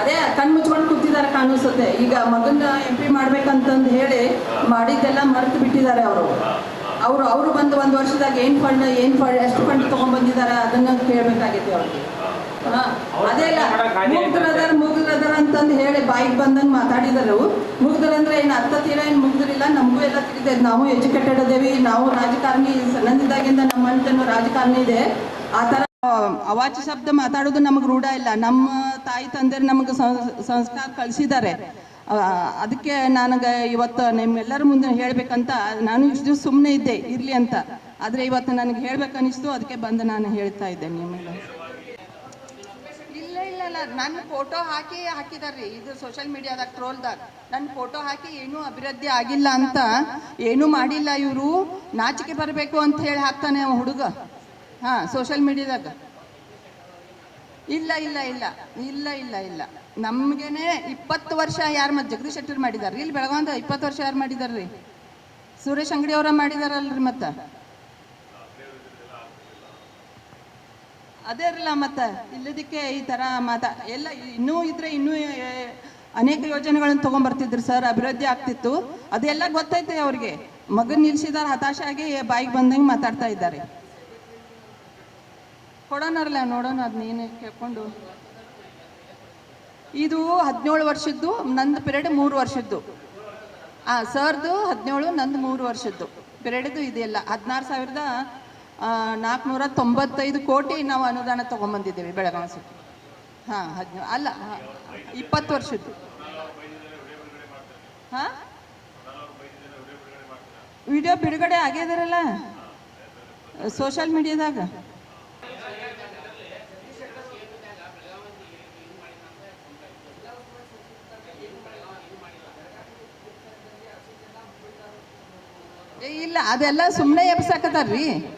ಅದೇ ಕಣ್ ಮುಚ್ಕೊಂಡು ಕೂತಿದ್ದಾರೆ ಕಾಣಿಸುತ್ತೆ ಈಗ ಮಗನ ಎಂ ಪಿ ಮಾಡ್ಬೇಕಂತಂದು ಹೇಳಿ ಮಾಡಿದ್ದೆಲ್ಲ ಮರೆತು ಬಿಟ್ಟಿದ್ದಾರೆ ಅವರು. ಅವರು ಅವರು ಬಂದು ಒಂದು ವರ್ಷದಾಗ ಏನು ಫಂಡ್ ಏನು ಫಂಡ್ ಎಷ್ಟು ಫಂಡ್ ತೊಗೊಂಡ್ಬಂದಿದ್ದಾರೆ ಅದನ್ನ ಕೇಳಬೇಕಾಗಿತ್ತು ಅವ್ರಿಗೆ. ಅದೇ ಇಲ್ಲ ಮುಗ್ದ್ರದಾರ ಮುಗ್ದ್ರದಾರ ಅಂತಂದು ಹೇಳಿ ಬಾಯಿಗೆ ಬಂದಂಗೆ ಮಾತಾಡಿದರು ಮುಗ್ದ್ರಂದ್ರೆ ಏನು ಅರ್ಥ ತೀರ ಏನು ಮುಗ್ದಿರಿಲ್ಲ ನಮಗೂ ಎಲ್ಲ ತಿಳಿದೆ. ನಾವು ಎಜುಕೇಟೆಡ್ ಅದೇವಿ, ನಾವು ರಾಜಕಾರಣಿ, ಸಣ್ಣದಿದ್ದಾಗಿಂದ ನಮ್ಮ ಮನೆತನ ರಾಜಕಾರಣಿ ಇದೆ. ಆ ಥರ ಅವಾಚ್ಯ ಶಬ್ದ ಮಾತಾಡೋದು ನಮಗೆ ರೂಢ ಇಲ್ಲ. ನಮ್ಮ ತಾಯಿ ತಂದೆ ನಮಗೆ ಸಂಸ್ಕಾರ ಕಳಿಸಿದ್ದಾರೆ. ಅದಕ್ಕೆ ನನಗೆ ಇವತ್ತು ನಿಮ್ಮೆಲ್ಲರ ಮುಂದೆ ಹೇಳಬೇಕಂತ ನಾನು ಇಷ್ಟು ಸುಮ್ಮನೆ ಇದ್ದೆ, ಇರಲಿ ಅಂತ. ಆದರೆ ಇವತ್ತು ನನಗೆ ಹೇಳ್ಬೇಕನ್ನಿಸ್ತು, ಅದಕ್ಕೆ ಬಂದು ನಾನು ಹೇಳ್ತಾ ಇದ್ದೆ ನಿಮ್ಮೆಲ್ಲ ಇಲ್ಲ ಇಲ್ಲ ಇಲ್ಲ. ನನ್ನ ಫೋಟೋ ಹಾಕಿ ಹಾಕಿದಾರ್ರಿ. ಇದು ಸೋಷಿಯಲ್ ಮೀಡಿಯಾದಾಗ ಟ್ರೋಲ್ದಾಗ ನನ್ನ ಫೋಟೋ ಹಾಕಿ ಏನೂ ಅಭಿವೃದ್ಧಿ ಆಗಿಲ್ಲ ಅಂತ ಏನೂ ಮಾಡಿಲ್ಲ ಇವರು. ನಾಚಿಕೆ ಬರಬೇಕು ಅಂತ ಹೇಳಿ ಹಾಕ್ತಾನೆ ಹುಡುಗ. ಹಾಂ ಸೋಷಿಯಲ್ ಮೀಡಿಯಾದಾಗ ಇಲ್ಲ ಇಲ್ಲ ಇಲ್ಲ. ಇಲ್ಲ ಇಲ್ಲ ಇಲ್ಲ. ನಮ್ಗೇನೆ ಇಪ್ಪತ್ತು ವರ್ಷ ಯಾರು ಮತ್ತೆ ಜಗದೀಶ್ ಶೆಟ್ಟರ್ ಮಾಡಿದಾರ್ರಿ? ಇಲ್ಲಿ ಬೆಳಗಾವಂದ ಇಪ್ಪತ್ತು ವರ್ಷ ಯಾರು ಮಾಡಿದಾರ್ರಿ? ಸುರೇಶ್ ಅಂಗಡಿ ಅವರ ಮಾಡಿದಾರಲ್ರಿ ಮತ್ತ? ಅದೇ ಇರಲ್ಲ ಮತ್ತ? ಇಲ್ಲದಕ್ಕೆ ಈ ತರ ಮಾತಾ. ಎಲ್ಲ ಇನ್ನೂ ಇದ್ರೆ ಇನ್ನೂ ಅನೇಕ ಯೋಜನೆಗಳನ್ನು ತಗೊಂಡ್ಬರ್ತಿದ್ರು ಸರ್. ಅಭಿವೃದ್ಧಿ ಆಗ್ತಿತ್ತು. ಅದೆಲ್ಲ ಗೊತ್ತೈತೆ ಅವ್ರಿಗೆ. ಮಗನ್ ನಿಲ್ಸಿದಾರ ಹತಾಶೆ ಆಗಿ ಬಾಯಿಗೆ ಬಂದಂಗೆ ಮಾತಾಡ್ತಾ ಇದ್ದಾರೆ. ಕೊಡೋಣರಲ್ಲ ನೋಡೋಣ ಅದು ನೀನೇ ಕೇಳ್ಕೊಂಡು. ಇದು ಹದಿನೇಳು ವರ್ಷದ್ದು, ನಂದು ಪಿರಿಯಡ್ ಮೂರು ವರ್ಷದ್ದು. ಹಾಂ ಸರ್ದು ಹದಿನೇಳು ನಂದು ಮೂರು ವರ್ಷದ್ದು. ಪಿರಿಯಡ್ದು ಇದೆಯಲ್ಲ ಹದಿನಾರು ಸಾವಿರದ ನಾಲ್ಕುನೂರ ತೊಂಬತ್ತೈದು ಕೋಟಿ ನಾವು ಅನುದಾನ ತೊಗೊಂಬಂದಿದ್ದೇವೆ ಬೆಳಗಾವಿ ಸಿಟಿ ಹಾಂ ಹದಿನೇಳು ಅಲ್ಲ ಇಪ್ಪತ್ತು ವರ್ಷದ್ದು. ಹಾಂ? ವಿಡಿಯೋ ಬಿಡುಗಡೆ ಆಗಿದಾರಲ್ಲ ಸೋಷಲ್ ಮೀಡಿಯಾದಾಗ? ಇಲ್ಲ, ಅದೆಲ್ಲ ಸುಮ್ಮನೆ ಎಬ್ಸಾಕತ್ತಾರ್ರಿ.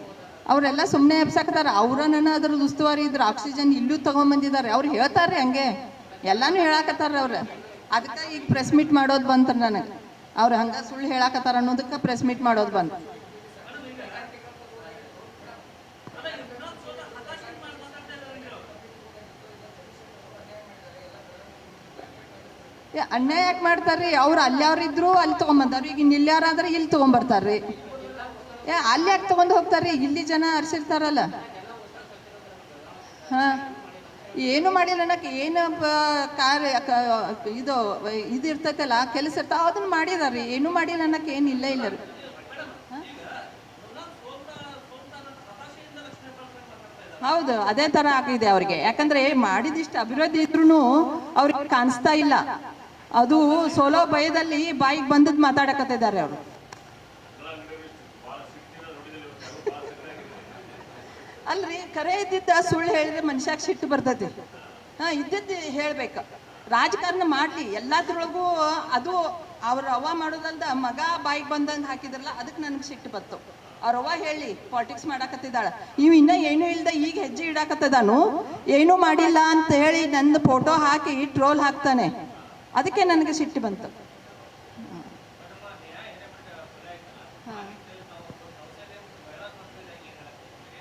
ಅವರೆಲ್ಲ ಸುಮ್ಮನೆ ಎಬ್ಸಾಕತ್ತಾರ. ಅವ್ರನ್ನ ಅದ್ರದ್ದು ಉಸ್ತುವಾರಿ ಇದ್ರ ಆಕ್ಸಿಜನ್ ಇಲ್ಲೂ ತಗೊಂಬಂದಿದ್ದಾರೆ ಅವ್ರು ಹೇಳ್ತಾರ್ರಿ ಹಂಗೆ. ಎಲ್ಲಾನು ಹೇಳಾಕತ್ತಾರ ಅವ್ರು. ಅದಕ್ಕೆ ಈಗ ಪ್ರೆಸ್ ಮೀಟ್ ಮಾಡೋದು ಬಂತ್ರ ನನಗೆ. ಅವ್ರು ಹಂಗ ಸುಳ್ಳು ಹೇಳಾಕತ್ತಾರ ಅನ್ನೋದಕ್ಕೆ ಪ್ರೆಸ್ ಮೀಟ್ ಮಾಡೋದು ಬಂತು. ಅನ್ಯಾಯ ಯಾಕೆ ಮಾಡ್ತಾರ್ರಿ? ಅವ್ರು ಅಲ್ಲಿಯವ್ರಿದ್ರು ಅಲ್ಲಿ ತೊಗೊಂಬಂದಾರ ಈಗ ಇನ್ನು ಇಲ್ಯಾರಾದ್ರೆ ಇಲ್ಲಿ ತೊಗೊಂಬರ್ತಾರ್ರಿ. ಏ, ಅಲ್ಲಿ ಯಾಕೆ ತೊಗೊಂಡು ಹೋಗ್ತಾರ್ರಿ? ಇಲ್ಲಿ ಜನ ಅರ್ಸಿರ್ತಾರಲ್ಲ ಹಾ. ಏನು ಮಾಡಿಲ್ಲ ಅನ್ನಕ್ಕೆ ಏನು ಕಾರ್ಯ ಇದು ಇದು ಇರ್ತೈತಲ್ಲ ಕೆಲಸ ಇರ್ತಾವ ಅದನ್ನ ಮಾಡಿದಾರ್ರಿ. ಏನು ಮಾಡಿಲ್ಲ ಅನ್ನಕ್ಕೆ ಏನು ಇಲ್ಲ ಇಲ್ಲ ರೀ. ಹೌದು, ಅದೇ ತರ ಆಗಿದೆ ಅವ್ರಿಗೆ. ಯಾಕಂದ್ರೆ ಮಾಡಿದಿಷ್ಟು ಅಭಿವೃದ್ಧಿ ಇದ್ರೂ ಅವ್ರಿಗೆ ಕಾಣಿಸ್ತಾ ಇಲ್ಲ. ಅದು ಸೋಲೋ ಭಯದಲ್ಲಿ ಬಾಯಿಗೆ ಬಂದದ್ದು ಮಾತಾಡಕತ್ತಿದ್ದಾರೆ ಅವರು. ಅಲ್ರಿ, ಕರೆ ಇದ್ದಿದ್ದ ಸುಳ್ಳು ಹೇಳಿದ್ರೆ ಮನುಷ್ಯಾಗ ಸಿಟ್ಟು ಬರ್ತೈತಿ. ಹಾ, ಇದ್ದಿದ್ದು ಹೇಳ್ಬೇಕು. ರಾಜಕಾರಣ ಮಾಡ್ಲಿ, ಎಲ್ಲದ್ರೊಳಗೂ ಅದು ಅವ್ರ ಅವ್ವ ಮಾಡೋದಲ್ದ ಮಗ ಬಾಯಿಗೆ ಬಂದಂಗೆ ಹಾಕಿದ್ರಲ್ಲ, ಅದಕ್ಕೆ ನನಗೆ ಸಿಟ್ಟು ಬತ್ತು ಅವ್ರ ಅವ್ವ ಹೇಳಿ ಪಾಲಿಟಿಕ್ಸ್ ಮಾಡಾಕತ್ತಿದ್ದಾಳ. ಇವ್ ಇನ್ನ ಏನೂ ಇಲ್ದ ಈಗ ಹೆಜ್ಜೆ ಇಡಾಕತ್ತದಾನು. ಏನೂ ಮಾಡಿಲ್ಲ ಅಂತ ಹೇಳಿ ನಂದು ಫೋಟೋ ಹಾಕಿ ಟ್ರೋಲ್ ಹಾಕ್ತಾನೆ. ಅದಕ್ಕೆ ನನಗೆ ಸಿಟ್ಟು ಬಂತು.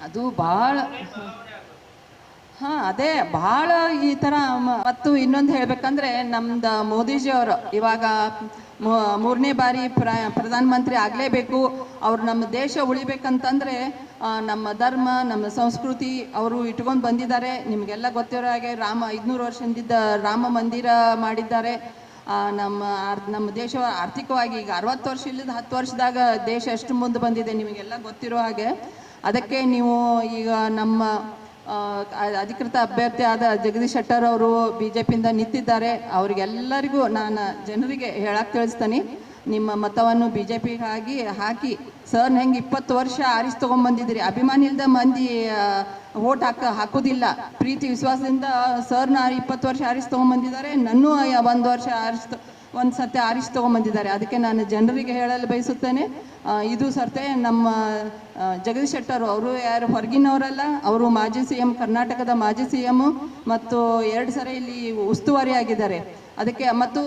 ಅದು ಭಾಳ ಹಾಂ, ಅದೇ ಭಾಳ ಈ ಥರ ಮತ್ತು ಇನ್ನೊಂದು ಹೇಳ್ಬೇಕಂದ್ರೆ ನಮ್ದು ಮೋದಿಜಿ ಅವರು ಇವಾಗ ಮೂರನೇ ಬಾರಿ ಪ್ರ, ಪ್ರಧಾನಮಂತ್ರಿ ಆಗಲೇಬೇಕು, ಅವ್ರು ನಮ್ಮ ದೇಶ ಉಳಿಬೇಕಂತಂದರೆ ನಮ್ಮ ಧರ್ಮ, ನಮ್ಮ ಸಂಸ್ಕೃತಿ, ಅವರು ಇಟ್ಕೊಂಡು ಬಂದಿದ್ದಾರೆ. ನಿಮಗೆಲ್ಲ ಗೊತ್ತಿರೋ ಹಾಗೆ ರಾಮ ಐದುನೂರು ವರ್ಷದಿಂದ ರಾಮ ಮಂದಿರ ಮಾಡಿದ್ದಾರೆ. ನಮ್ಮ ನಮ್ಮ ದೇಶ ಆರ್ಥಿಕವಾಗಿ ಈಗ ಅರವತ್ತು ವರ್ಷ ಇಲ್ಲದ ಹತ್ತು ವರ್ಷದಾಗ ದೇಶ ಎಷ್ಟು ಮುಂದೆ ಬಂದಿದೆ ನಿಮಗೆಲ್ಲ ಗೊತ್ತಿರೋ ಹಾಗೆ. ಅದಕ್ಕೆ ನೀವು ಈಗ ನಮ್ಮ ಅಧಿಕೃತ ಅಭ್ಯರ್ಥಿ ಆದ ಜಗದೀಶ್ ಶೆಟ್ಟರ್ ಅವರು ಬಿ ಜೆ ಪಿಯಿಂದ ನಿಂತಿದ್ದಾರೆ. ಅವ್ರಿಗೆಲ್ಲರಿಗೂ ನಾನು ಜನರಿಗೆ ಹೇಳಕ್ಕೆ ತಿಳಿಸ್ತೀನಿ. ನಿಮ್ಮ ಮತವನ್ನು ಬಿ ಜೆ ಪಿಗಾಗಿ ಹಾಕಿ. ಸರ್ ಹೆಂಗೆ ಇಪ್ಪತ್ತು ವರ್ಷ ಆರಿಸಿ ತೊಗೊಂಬಂದಿದ್ದೀರಿ. ಅಭಿಮಾನಿ ಇಲ್ದ ಮಂದಿ ಓಟ್ ಹಾಕ, ಹಾಕೋದಿಲ್ಲ. ಪ್ರೀತಿ, ವಿಶ್ವಾಸದಿಂದ ಸರ್ನ ಇಪ್ಪತ್ತು ವರ್ಷ ಆರಿಸಿ ತೊಗೊಂಬಂದಿದ್ದಾರೆ. ನನ್ನೂ ಒಂದು ವರ್ಷ ಆರಿಸ್ ಒಂದು ಸರ್ತಿ ಆರಿಸಿ ತೊಗೊಂಬಂದಿದ್ದಾರೆ. ಅದಕ್ಕೆ ನಾನು ಜನರಿಗೆ ಹೇಳಲು ಬಯಸುತ್ತೇನೆ ಇದು ಸರ್ತೆ ನಮ್ಮ ಜಗದೀಶ್ ಶೆಟ್ಟರ್ ಅವರು ಯಾರು ಹೊರಗಿನವರಲ್ಲ, ಅವರು ಮಾಜಿ ಸಿ ಎಂ ಕರ್ನಾಟಕದ ಮಾಜಿ ಸಿ ಎಂ ಮತ್ತು ಎರಡು ಸರಿ ಇಲ್ಲಿ ಉಸ್ತುವಾರಿ ಆಗಿದ್ದಾರೆ ಅದಕ್ಕೆ ಮತ್ತು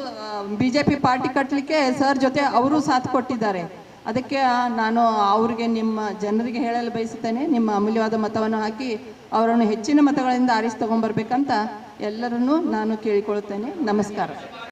ಬಿ ಜೆ ಪಿ ಪಾರ್ಟಿ ಕಟ್ಟಲಿಕ್ಕೆ ಸರ್ ಜೊತೆ ಅವರು ಸಾಥ್ ಕೊಟ್ಟಿದ್ದಾರೆ. ಅದಕ್ಕೆ ನಾನು ಅವ್ರಿಗೆ ನಿಮ್ಮ ಜನರಿಗೆ ಹೇಳಲು ಬಯಸುತ್ತೇನೆ, ನಿಮ್ಮ ಅಮೂಲ್ಯವಾದ ಮತವನ್ನು ಹಾಕಿ ಅವರನ್ನು ಹೆಚ್ಚಿನ ಮತಗಳಿಂದ ಆರಿಸಿ ತಗೊಂಡ್ಬರ್ಬೇಕಂತ ಎಲ್ಲರನ್ನೂ ನಾನು ಕೇಳಿಕೊಳ್ಳುತ್ತೇನೆ. ನಮಸ್ಕಾರ.